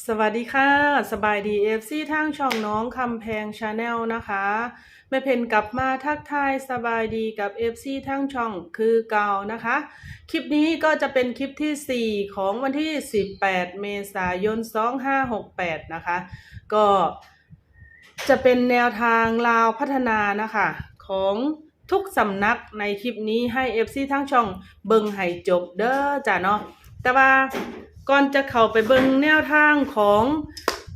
สวัสดีค่ะ สบายดีเอฟซีทางช่องน้องคำแพงชาแนลนะคะแม่เพนกลับมาทักทายสบายดีกับเอฟซีทางช่องคือเก่านะคะ คลิปนี้ก็จะเป็นคลิปที่ 4 ของวันที่ 18 เมษายน 2568 นะคะ ก็จะเป็นแนวทางลาวพัฒนานะคะ ของทุกสำนักในคลิปนี้ให้ FC ทั้งช่องเบิ่งให้จบเด้อจ้ะเนาะแต่ว่า ก่อนจะเข้าไปเบิ่งแนวทางของ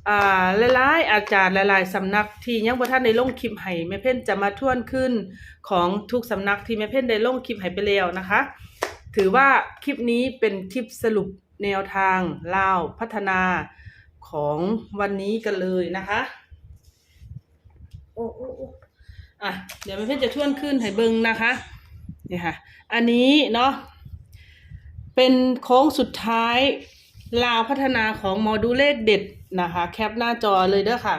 อ่าหลายๆอาจารย์หลายๆสำนักที่ยังบ่ทันได้ลงคลิปให้แม่เพ่นจะมาทวนขึ้นของทุกสำนักที่แม่เพ่นได้ลงคลิปให้ไปแล้วนะคะ ถือว่าคลิปนี้เป็นคลิปสรุปแนวทางลาวพัฒนาของวันนี้กันเลยนะคะโอ้โอ้โอ้อะเดี๋ยวแม่เพ่นจะทวนขึ้นให้เบิ่งนะคะนี่ค่ะ อันนี้เนาะเป็นโค้งสุดท้าย ลาวพัฒนาของหมอดูเลขเด็ดนะคะ แคปหน้าจอเลยเด้อค่ะ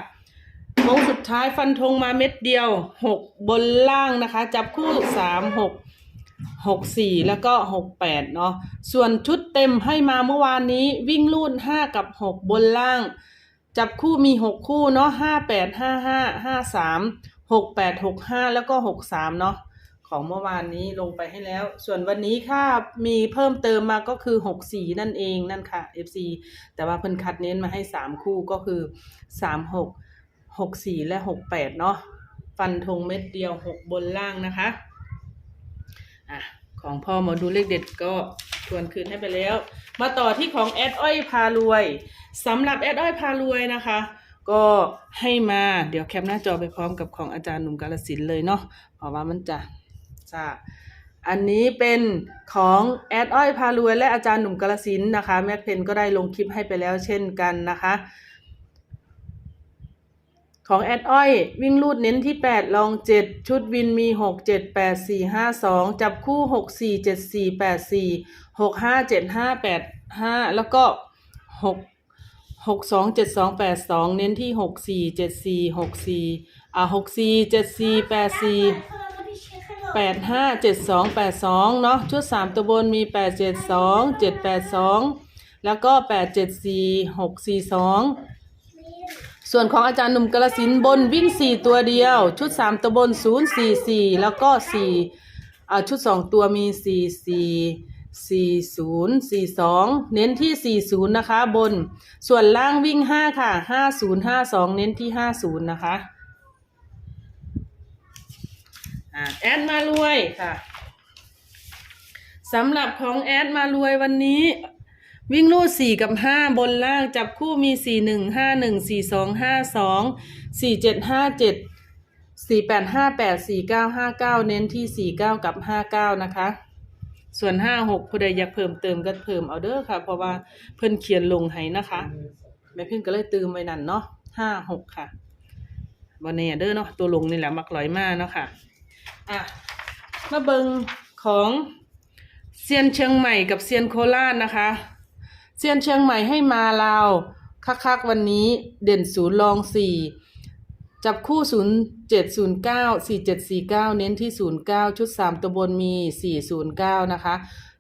โค้งสุดท้ายฟันธงมาเม็ดเดียวหกบนล่างนะคะ จับคู่สามหกหกสี่แล้วก็หกแปดเนาะส่วนชุดเต็มให้มาเมื่อวานนี้วิ่งลูดห้ากับหกบนล่าง จับคู่มีหกคู่เนาะห้าแปดห้าห้าห้าสามหกแปดหกห้าแล้วก็หกสามเนาะ ของเมื่อวานนี้ลงไปให้แล้ว ส่วนวันนี้ค่ะมีเพิ่มเติมมาก็คือหกสี่นั่นเองนั่นค่ะ FC แต่ว่าเพิ่นคัดเน้นมาให้สามคู่ก็คือสามหกหกสี่และหกแปดเนาะฟันธงเม็ดเดียวหกบนล่างนะคะอะของพ่อหมอดูเลขเด็ดก็ทวนคืนให้ไปแล้ว มาต่อที่ของแอดอ้อยพารวยสำหรับแอดอ้อยพารวยนะคะก็ให้มาเดี๋ยวแคปหน้าจอไปพร้อมกับของอาจารย์หนุ่มกาลสินเลยเนาะเพราะว่ามันจะ จะอันนี้เป็นของแอดอ้อยพารวยและอาจารย์หนุ่มกาลสินนะคะ แมทเพนก็ได้ลงคลิปให้ไปแล้วเช่นกันนะคะ ของแอดอ้อยวิ่งลูดเน้นที่ 8 ลอง 7 ชุดวินมี 6 7 8 4 5 2 จับคู่ 6 4 7 4 8 4 6 5 7 5 8 5 แล้วก็ 6 6 2 7 2 8 2 เน้นที่ 6 4 7 4 6 4อ่า6 4 7 4 8 4 แปดห้าเจ็ดสองแปดสองเนาะชุดสามตัวบนมีแปดเจ็ดสองเจ็ดแปดสองแล้วก็แปดเจ็ดสี่หกสี่สองส่วนของอาจารย์หนุ่มกระสินบนวิ่งสี่ตัวเดียว ชุดสามตัวบนศูนย์สี่สี่แล้วก็สี่อ่าชุดสองตัวมีสี่สี่สี่ศูนย์สี่สองเน้นที่สี่ศูนย์นะคะบน ส่วนล่างวิ่งห้าค่ะห้าศูนย์ห้าสองเน้นที่ห้าศูนย์นะคะ อ่า แอดมารวยค่ะสำหรับของแอดมารวยวันนี้ วิ่งลู่สี่กับห้าบนล่างจับคู่มีสี่หนึ่งห้าหนึ่งสี่สองห้าสองสี่เจ็ดห้าเจ็ดสี่แปดห้าแปดสี่เก้าห้าเก้าเน้นที่สี่เก้ากับห้าเก้านะคะ ส่วนห้าหกผู้ใดอยากเพิ่มเติมก็เพิ่มเอาเด้อค่ะ เพราะว่าเพิ่นเขียนลงให้นะคะแม่เพิ่นก็เลยตืมไว้นั่นเนาะห้าหกค่ะวันนี้เด้อเนาะตัวลงนี่แหละมักร้อยมากเนาะค่ะ อะมาเบิงของเซียนเชียงใหม่กับเซียนโคราชนะคะเซียนเชียงใหม่ให้มาลาวคักๆวันนี้เด่นศูนย์รองสี่จับคู่ศูนย์เจ็ดศูนย์เก้าสี่เจ็ดสี่เก้าเน้นที่ศูนย์เก้าชุดสามตัวบนมีสี่ศูนย์เก้านะคะ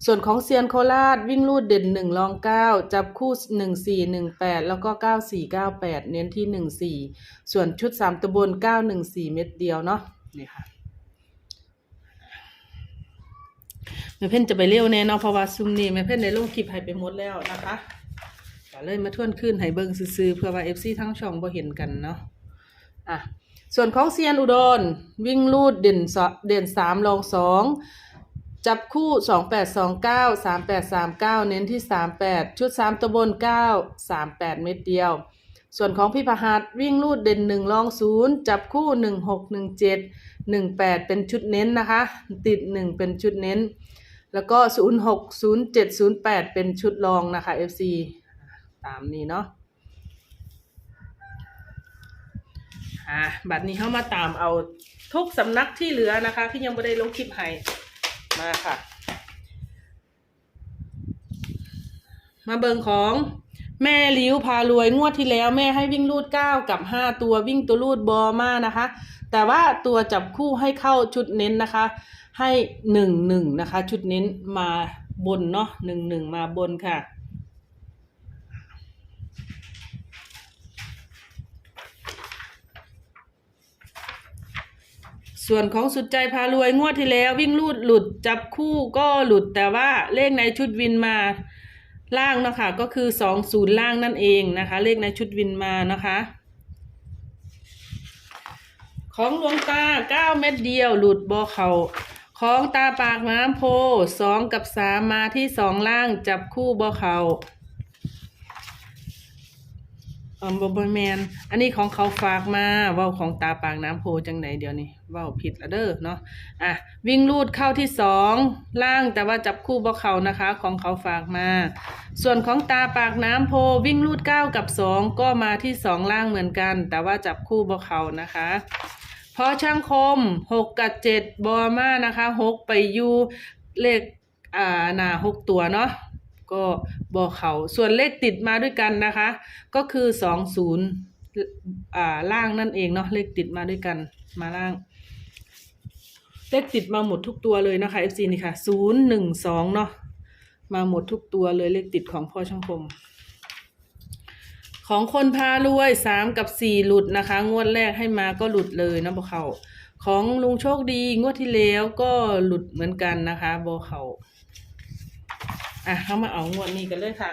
ส่วนของเซียนโคราชวิ่งลูดเด่นหนึ่งรองเก้าจับคู่หนึ่งสี่หนึ่งแปดแล้วก็เก้าสี่เก้าแปดเน้นที่หนึ่งสี่ส่วนชุดสามตัวบนเก้าหนึ่งสี่เม็ดเดียวเนาะนี่ค่ะ แม่เพ่นจะไปเร็วแน่เนาะเพราะว่าซุมนี้แม่เพ่นได้ลงคลิปให้ไปหมดแล้วนะคะก็เลยมาทวนขึ้นให้เบิ่งซื่อเพื่อว่า FC ทั้งช่องบ่เห็นกันเนาะอะส่วนของเซียนอุดร วิ่งลูดเด่นสเด่นสามรองสองจับคู่สองแปดสองเก้าสามแปดสามเก้าเน้นที่สามแปดชุดสามตะบนเก้าสามแปดเม็ดเดียว ส่วนของพี่พหัสวิ่งลูดเด่นหนึ่งรองศูนย์จับคู่หนึ่งหกหนึ่งเจ็ดหนึ่งแปดเป็นชุดเน้นนะคะ ติดหนึ่งเป็นชุดเน้น แล้วก็0 6 0 7 0 8เป็นชุดรองนะคะ FC ตามนี้เนาะอะบัดนี้เข้ามาตามเอาทุกสำนักที่เหลือนะคะ ที่ยังไม่ได้ลงคลิปให้มาค่ะ มาเบิงของ แม่ลิ้วพารวยงวดที่แล้วแม่ให้วิ่งลูด 9 กับห้าตัววิ่งตัวลูดบอมานะคะ แต่ว่าตัวจับคู่ให้เข้าชุดเน้นนะคะ ให้หนึ่งหนึ่งนะคะ ชุดเน้นมาบนเนาะหนึ่งหนึ่งมาบนค่ะ ส่วนของสุดใจพารวยงวดที่แล้ววิ่งลูดหลุดจับคู่ก็หลุดแต่ว่าเลขในชุดวินมา ล่างนะคะก็คือสองศูนย์ล่างนั่นเองนะคะ เลขในชุดวินมานะคะ ของหลวงตาเก้าเม็ดเดียวหลุดบอเขาของตาปากน้ำโพสองกับสามมาที่สองล่างจับคู่บอเขา ออบอบแมนอันนี้ของเขาฝากมาเว่าของตาปากน้ำโพจังไหนเดี๋ยวนี้เว่าผิดละเด้อเนาะอะวิ่งลูดเข้าที่สองล่างแต่ว่าจับคู่บอเขานะคะ ของเขาฝากมา ส่วนของตาปากน้ำโพวิ่งลูดเก้ากับสองก็มาที่สองล่างเหมือนกัน แต่ว่าจับคู่บอเขานะคะพราะช่างคมหกกับเจ็ดบอมานะคะหกไปยูเลขอ่าหนาหกตัวเนาะ ก็บอเขาส่วนเลขติดมาด้วยกันนะคะ ก็คือสองศูนย์อ่าล่างนั่นเองเนาะเลขติดมาด้วยกันมาล่าง เลขติดมาหมดทุกตัวเลยนะคะ FC นี่ค่ะศูนย์หนึ่งสองเนาะมาหมดทุกตัวเลยเลขติดของพ่อช่างคมของคนพารวยสามกับสี่หลุดนะคะ งวดแรกให้มาก็หลุดเลยนะบอเขาของลุงโชคดีงวดที่แล้วก็หลุดเหมือนกันนะคะบอเขา อะเข้ามาเอางวดนี้กันเลยค่ะ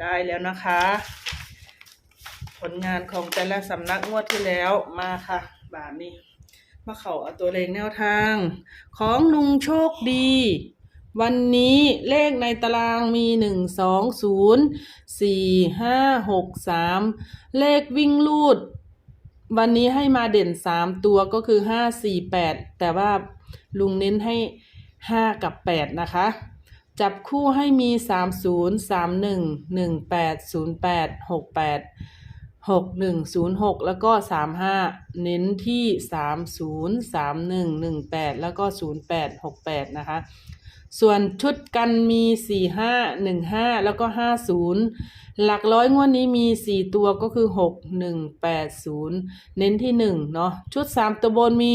ได้แล้วนะคะ ผลงานของแต่ละสำนักงวดที่แล้วมาค่ะ บาทนี้ มาเขาเอาตัวเลขแนวทาง ของลุงโชคดี วันนี้เลขในตารางมีหนึ่งสองศูนย์สี่ห้าหกสามเลขวิ่งลูด วันนี้ให้มาเด่นสามตัวก็คือห้าสี่แปดแต่ว่าลุงเน้นให้ห้ากับแปดนะคะ จับคู่ให้มีสามศูนย์สามหนึ่งหนึ่งแปดศูนย์แปดหกแปดหกหนึ่งศูนย์หกแล้วก็สามห้าเน้นที่สามศูนย์สามหนึ่งหนึ่งแปดแล้วก็ศูนย์แปดหกแปดนะคะ ส่วนชุดกันมีสี่ห้าหนึ่งห้าแล้วก็ห้าศูนย์หลักร้อยงวดนี้มีสี่ตัวก็คือหกหนึ่งแปดศูนย์เน้นที่หนึ่งเนาะชุดสามตัวบนมี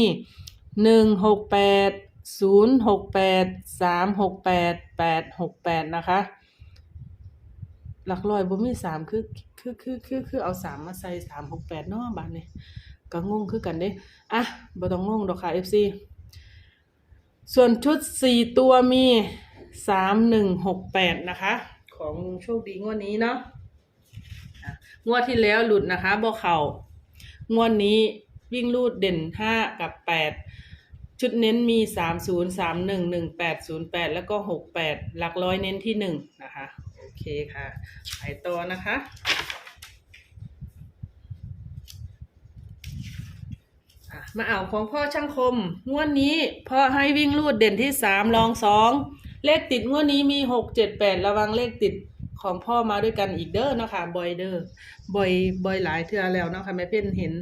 หนึ่งหกแปด ศูนย์หกแปดสามหกแปดแปดหกแปดนะคะ หลักร้อยบ่มีสามคือคือคือคือคือเอาสามมาใส่สามหกแปดเนาะบาทนี่ก็งงคือกันเด้อะบ่ต้องงงดอกค่ะ FC ส่วนชุดสี่ตัวมีสามหนึ่งหกแปดนะคะ ของโชคดีงวดนี้เนาะงวดที่แล้วหลุดนะคะบ่เข่างวดนี้วิ่งลูดเด่นห้ากับแปด ชุดเน้นมีสามศูนย์สามหนึ่งหนึ่งแปดศูนย์แปดแล้วก็หกแปดหลักร้อยเน้นที่หนึ่งนะคะ โอเคค่ะไปต่อนะคะ มาเอาของพ่อช่างคม งวดนี้พ่อให้วิ่งลูดเด่นที่สามรองสองเลขติดงวดนี้มีหกเจ็ดแปดระวังเลขติด ของพ่อมาด้วยกันอีกเด้อเนาะคะบอยเด้อบอยบอยหลายเทื่อแล้วเนาะค่ะแม่เพ่นเห็น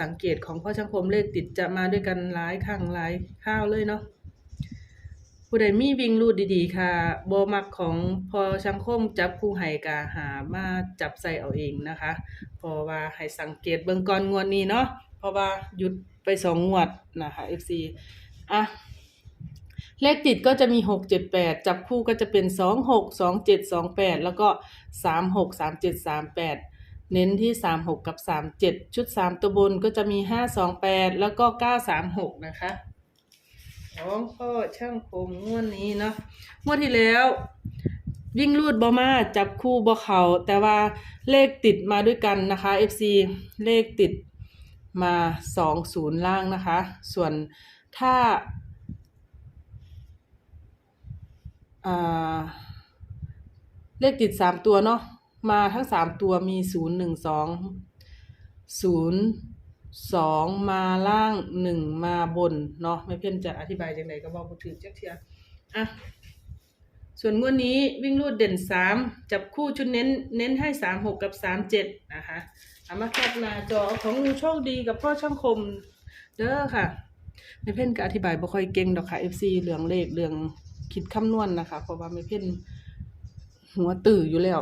สังเกตของพ่อช่างคมเลขติดจะมาด้วยกันหลายครั้งหลายข้าวเลยเนาะผู้ใดมีวิ่งลูดดีๆค่ะโบมักของพ่อช่างคมจับคู่ไห้กาหามาจับใส่เอาเองนะคะเพราะว่าให้สังเกตเบื้องก่อนงวดนี้เนาะเพราะว่าหยุดไปสองงวดนะคะ FC อะ เลขติดก็จะมีหกเจ็ดแปดจับคู่ก็จะเป็นสองหกสองเจ็ดสองแปดแล้วก็สามหกสามเจ็ดสามแปดเน้นที่สามหกกับสามเจ็ดชุดสามตัวบนก็จะมีห้าสองแปดแล้วก็เก้าสามหกนะคะของพ่อช่างผมงวดนี้เนาะงวดที่แล้ว วิ่งลูดบอมาจับคู่บอเขาแต่ว่าเลขติดมาด้วยกันนะคะ FC เลขติดมาสองศูนย์ล่างนะคะ ส่วนถ้าอ่า เลขติดสามตัวเนาะมาทั้งสามตัวมีศูนย์หนึ่งสองศูนย์สองมาล่างหนึ่งมาบนเนาะไม่เพี้ยนจะอธิบายจังไดก็บอกบ่ถือจักเทียอะส่วนงวดนี้วิ่งรูดเด่นสามจับคู่ชุดเน้นเน้นให้สามหกกับสามเจ็ดนะคะเอามาแคปหน้าจอของลุงโชคดีกับพ่อช่างคมเด้อค่ะไม่เพ่นก็อธิบายบ่ค่อยเก่งดอกค่ะ FC เรื่องเลขเรื่อง คิดคำนวณนะคะ เพราะว่าไม่เพ่นหัวตื่ออยู่แล้ว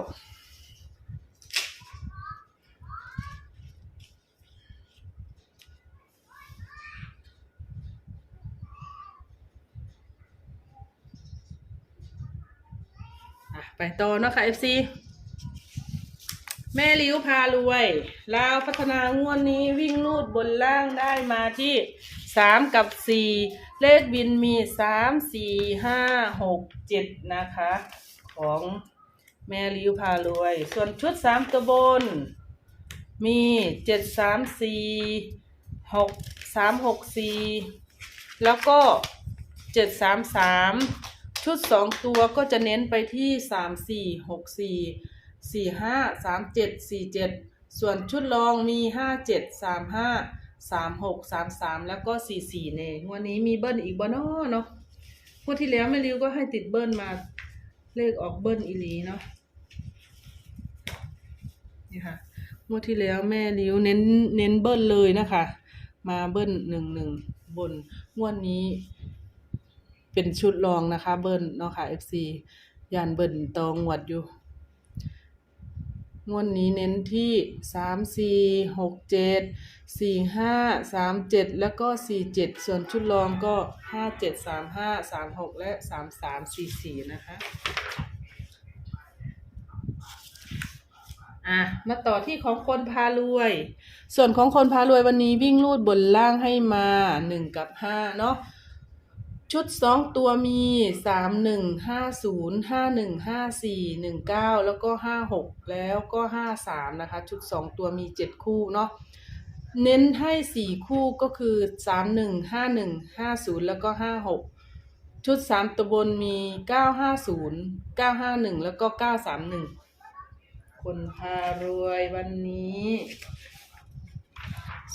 ไปต่อเนาะค่ะ FC แม่ลิ้วพารวยลาวพัฒนางวดนี้วิ่งลูดบนล่างได้มาที่ สามกับสี่เลขบินมีสามสี่ห้าหกเจ็ดนะคะ ของแม่ริ้วพารวย ส่วนชุดสามตัวบน มีเจ็ดสามสี่หกสามหกสี่แล้วก็เจ็ดสามสามชุดสองตัวก็จะเน้นไปที่สามสี่หกสี่สี่ห้าสามเจ็ดสี่เจ็ดส่วนชุดรองมีห้าเจ็ดสามห้า สามหกสามสามแล้วก็สี่สี่เนงวันนี้มีเบิ้ลอีกบ่เนาะเนาะงวดที่แล้วแม่ริ้วก็ให้ติดเบิ้ลมาเลขออกเบิ้ลอีหลีเนาะนี่ค่ะงวดที่แล้วแม่ริ้วเน้นเน้นเบิ้ลเลยนะคะ มาเบิ้ลหนึ่งหนึ่งบนงวดนี้ เป็นชุดรองนะคะ เบิ้ลเนาะค่ะ FC ยานเบิ้ลตองหวัดอยู่ งวดนี้เน้นที่สามสี่หกเจ็ดสี่ห้าสามเจ็ดแล้วก็สี่เจ็ดส่วนชุดรองก็ห้าเจ็ดสามห้าสามหกและสามสามสี่สี่นะคะอะมาต่อที่ของคนพารวย ส่วนของคนพารวยวันนี้วิ่งลูดบนล่างให้มาหนึ่งกับห้าเนาะ ชุดสองตัวมีสามหนึ่งห้าศูนย์ห้าหนึ่งห้าสี่หนึ่งเก้าแล้วก็ห้าหกแล้วก็ห้าสามนะคะ ชุดสองตัวมีเจ็ดคู่เนาะเน้นให้สี่คู่ก็คือสามหนึ่งห้าหนึ่งห้าศูนย์แล้วก็ห้าหกชุดสามตัวบนมีเก้าห้าศูนย์เก้าห้าหนึ่งแล้วก็เก้าสามหนึ่งคนพารวยวันนี้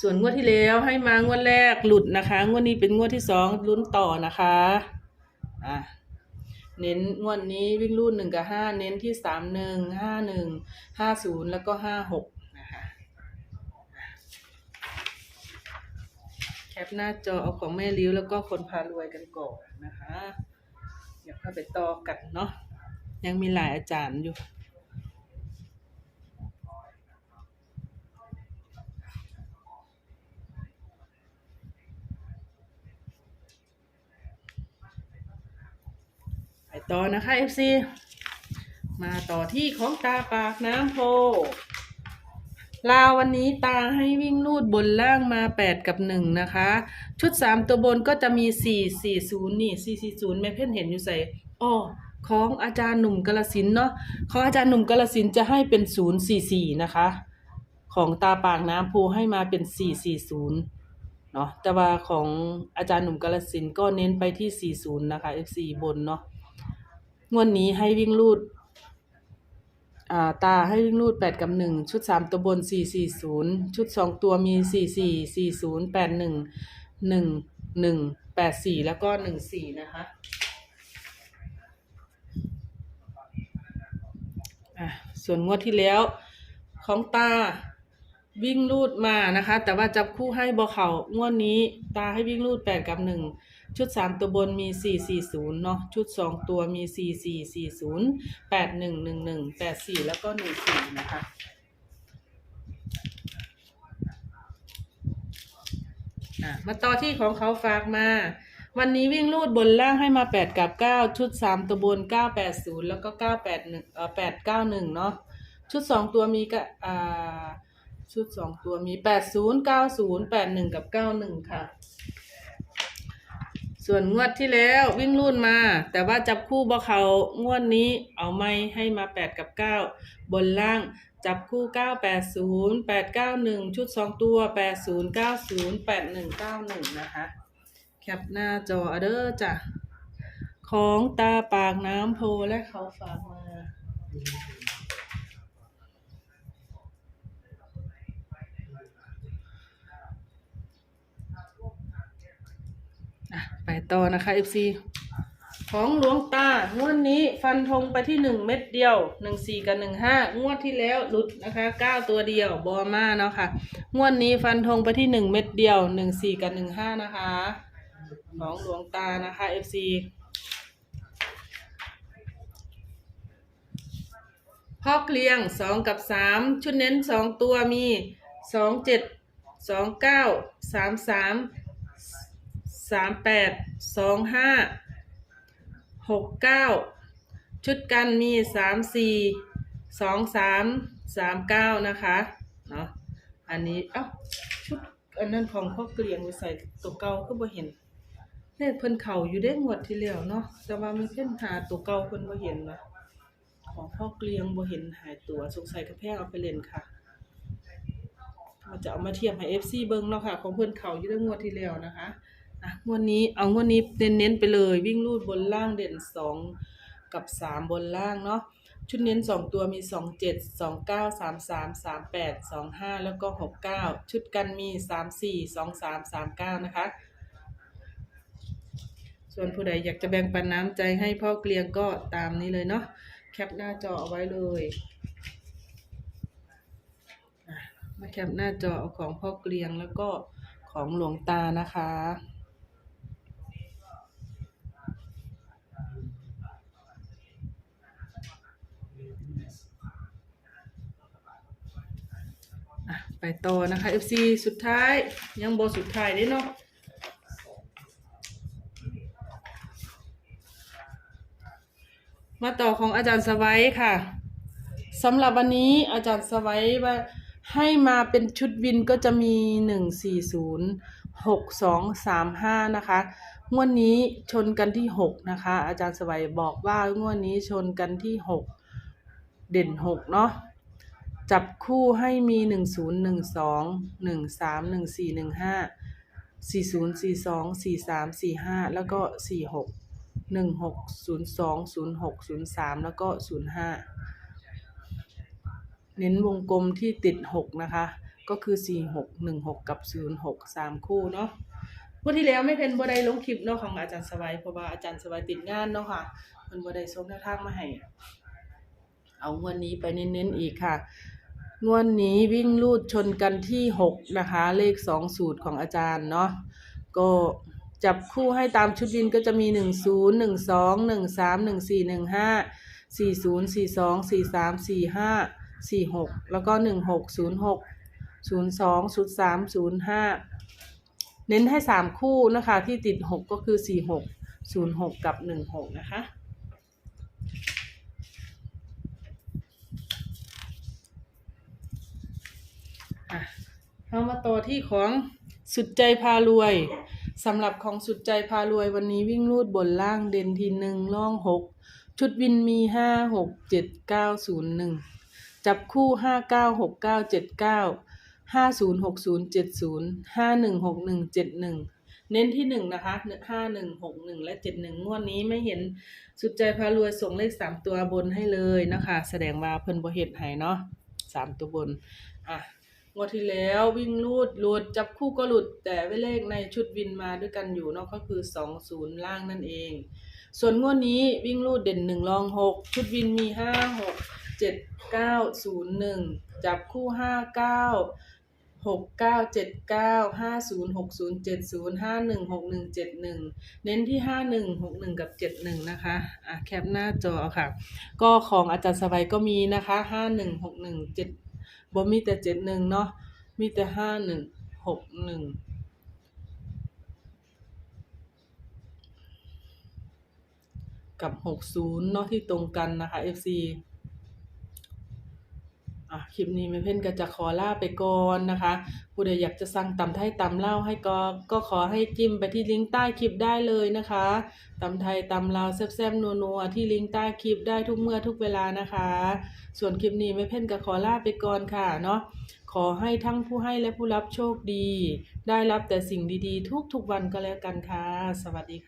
ส่วนงวดที่แล้วให้มางวดแรกหลุดนะคะ งวดนี้เป็นงวดที่สองลุ้นต่อนะคะอะเน้นงวดนี้วิ่งรุ่นหนึ่งกับห้าเน้นที่สามหนึ่งห้าหนึ่งห้าศูนย์แล้วก็ห้าหกนะคะแคปหน้าจอเอาของแม่ริ้วแล้วก็คนพารวยกันก่อนนะคะ เดี๋ยวเข้าไปต่อกันเนาะยังมีหลายอาจารย์อยู่ ไปต่อนะคะ FC มาต่อที่ของตาปากน้ำโพ ลาววันนี้ตาให้วิ่งลูดบนล่างมาแปดกับหนึ่งนะคะ ชุดสามตัวบนก็จะมีสี่สี่ศูนย์นี่สี่สี่ศูนย์แม่เพ่นเห็นอยู่ใส่อ้อของอาจารย์หนุ่มกาลสินเนาะของอาจารย์หนุ่มกาลสินจะให้เป็นศูนย์สี่สี่นะคะ ของตาปากน้ำโพให้มาเป็นสี่สี่ศูนย์เนาะแต่ว่าของอาจารย์หนุ่มกาลสินก็เน้นไปที่สี่ศูนย์นะคะ FC บนเนาะ งวดนี้ให้วิ่งรูดาตาให้วิ่งรูดแปดกับหนึ่งชุดสามตัวบนสี่สี่ศูนย์ชุดสองตัวมีสี่สี่สี่ศูนย์แปดหนึ่งหนึ่งหนึ่งแปดสี่แล้วก็หนึ่งสี่นะคะอะส่วนงวดที่แล้วของตาวิ่งรูดมานะคะ แต่ว่าจับคู่ให้บอเขางวดนี้ตาให้วิ่งรูดแปดกับหนึ่ง ชุดสามตัวบนมีสี่สี่ศูนย์เนาะชุดสองตัวมีสี่สี่สี่ศูนย์แปดหนึ่งหนึ่งหนึ่งแปดสี่แล้วก็หนึ่งสี่นะคะมาต่อที่ของเขาฝากมา วันนี้วิ่งรูดบนล่างให้มาแปดกับเก้าชุดสามตัวบนเก้าแปดศูนย์แล้วก็เก้าแปดหนึ่งเอ่อแปดเก้าหนึ่งเนาะชุดสองตัวมีกะอ่าชุดสองตัวมีแปดศูนย์เก้าศูนย์แปดหนึ่งกับเก้าหนึ่งค่ะ ส่วนงวดที่แล้ววิ่งรุ่นมา แต่ว่าจับคู่บ่เขางวดนี้เอาไม่ให้มาแปดกับเก้าบนล่างจับคู่เก้าแปดศูนย์แปดเก้าหนึ่งชุดสองตัวแปดศูนย์เก้าศูนย์แปดหนึ่งเก้าหนึ่งนะคะ แคปหน้าจอเด้อจ้ะ ของตาปากน้ำโพและเขาฝากมา อะ ไปต่อนะคะ FC ของหลวงตางวดนี้ฟันธงไปที่หนึ่งเม็ดเดียวหนึ่งสี่กับหนึ่งห้างวดที่แล้วหลุดนะคะเก้าตัวเดียวบอมาเนาะค่ะงวดนี้ฟันธงไปที่หนึ่งเม็ดเดียวหนึ่งสี่กับหนึ่งห้านะคะของหลวงตานะคะ FC พ่อกเลียงสองกับสามชุดเน้นสองตัวมีสองเจ็ดสองเก้าสามสาม สามแปดสองห้าหกเก้าชุดกันมีสามสี่สองสามสามเก้านะคะเนาะอันนี้เอ้าชุดอันนั้นของพ่อเกลียงไว้ใส่ตัวเก่าคือบ่เห็นเลขเพิ่นเข้าอยู่ได้งวดที่แล้วเนาะแต่ว่ามันเพิ่นหาตัวเก่าเพิ่นบ่เห็นนะของพ่อเกลียงบ่เห็นหายตัวสงสัยกระแพงเอาไปเล่นค่ะเราจะเอามาเทียบให้ FC เบิ่งเนาะค่ะ ของเพิ่นเข้าอยู่ได้งวดที่แล้วนะคะ อะงวดนี้เอางวดนี้เน้นๆไปเลย วิ่งลูดบนล่างเด่นสองกับสามบนล่างเนาะชุดเน้นสองตัวมีสองเจ็ดสองเก้าสามสามสามแปดสองห้าแล้วก็หกเก้าชุดกันมีสามสี่สองสามสามเก้านะคะ ส่วนผู้ใดอยากจะแบ่งปันน้ำใจให้พ่อเกลียงก็ตามนี้เลยเนาะแคปหน้าจอเอาไว้เลยมาแคปหน้าจอเอาของพ่อเกลียงแล้วก็ของหลวงตานะคะ อะ ไปต่อนะคะ FC สุดท้ายยังบสุดท้ายเด้เนาะมาต่อของอาจารย์สวัยค่ะสำหรับวันนี้อาจารย์สวัยว่าให้มาเป็นชุดวินก็จะมีหนึ่งสี่ศูนย์หกสองสามห้านะคะงวดนี้ชนกันที่หกนะคะ อาจารย์สวัยบอกว่างวดนี้ชนกันที่หกเด่นหกเนาะ จับคู่ให้มีหนึ่งศูนย์หนึ่งสองหนึ่งสามหนึ่งสี่หนึ่งห้าสี่ศูนย์สี่สองสี่สามสี่ห้าแล้วก็สี่หกหนึ่งหกศูนย์สองศูนย์หกศูนย์สามแล้วก็ศูนย์ห้าเน้นวงกลมที่ติดหกนะคะ ก็คือสี่หกหนึ่งหกกับศูนย์หกสามคู่เนาะวันที่แล้วไม่เป็นบัได้ลงคลิปเนาะของอาจารย์สวัยเพราะว่าอาจารย์สวัยติดงานเนาะค่ะมันบัได้ส่งแนวทางมาให้ เอางวดนี้ไปเน้นๆอีกค่ะ งวดนี้วิ่งลูดชนกันที่หกนะคะ เลขสองสูตรของอาจารย์เนาะก็จับคู่ให้ตามชุดวินก็จะมีหนึ่งศูนย์หนึ่งสองหนึ่งสามหนึ่งสี่หนึ่งห้าสี่ศูนย์สี่สองสี่สามสี่ห้าสี่หกแล้วก็หนึ่งหกศูนย์หกศูนย์สองศูนย์สามศูนย์ห้าเน้นให้สามคู่นะคะ ที่ติดหกก็คือสี่หกศูนย์หกกับหนึ่งหกนะคะ เรามาต่อที่ของสุดใจพารวยสำหรับของสุดใจพารวยวันนี้วิ่งรูดบนล่างเด่นทีหนึ่งล่องหกชุดวินมีห้าหกเจ็ดเก้าศูนย์หนึ่งจับคู่ห้าเก้าหกเก้าเจ็ดเก้าห้าศูนย์หกศูนย์เจ็ดศูนย์ห้าหนึ่งหกหนึ่งเจ็ดหนึ่งเน้นที่หนึ่งนะคะห้าหนึ่งหกหนึ่งและเจ็ดหนึ่งงวดนี้ไม่เห็นสุดใจพารวยส่งเลขสามตัวบนให้เลยนะคะ แสดงว่าเพิ่นบ่เฮ็ดให้เนาะสามตัวบนอะ งวดที่แล้ววิ่งลูดหลุดจับคู่ก็หลุด แต่ไว้เลขในชุดวินมาด้วยกันอยู่เนาะก็คือสองศูนย์ล่างนั่นเอง ส่วนงวดนี้วิ่งลูดเด่นหนึ่งรองหกชุดวินมีห้าหกเจ็ดเก้าศูนย์หนึ่งจับคู่ห้าเก้าหกเก้าเจ็ดเก้าห้าศูนย์หกศูนย์เจ็ดศูนย์ห้าหนึ่งหกหนึ่งเจ็ดหนึ่งเน้นที่ห้าหนึ่งหกหนึ่งกับเจ็ดหนึ่งนะคะอะแคปหน้าจอค่ะ ก็ของอาจารย์สบายก็มีนะคะห้าหนึ่งหกหนึ่งเจ็ด บ่มีแต่เจ็ดหนึ่งเนาะมีแต่ห้าหนึ่งหกหนึ่งกับหกศูนย์เนาะที่ตรงกันนะคะ FC คลิปนี้แม่เพ่นก็จะขอลาไปก่อนนะคะผู้ใดอยากจะสั่งตำไทยตำเล่าให้ก็ก็ขอให้จิ้มไปที่ลิงก์ใต้คลิปได้เลยนะคะตำไทยตำเลาแซ่บๆนัวๆที่ลิงก์ใต้คลิปได้ทุกเมื่อทุกเวลานะคะ ส่วนคลิปนี้แม่เพ่นก็ขอลาไปก่อนค่ะเนาะขอให้ทั้งผู้ให้และผู้รับโชคดี ได้รับแต่สิ่งดีๆ ทุกๆวันก็แล้วกันค่ะ สวัสดีค่ะ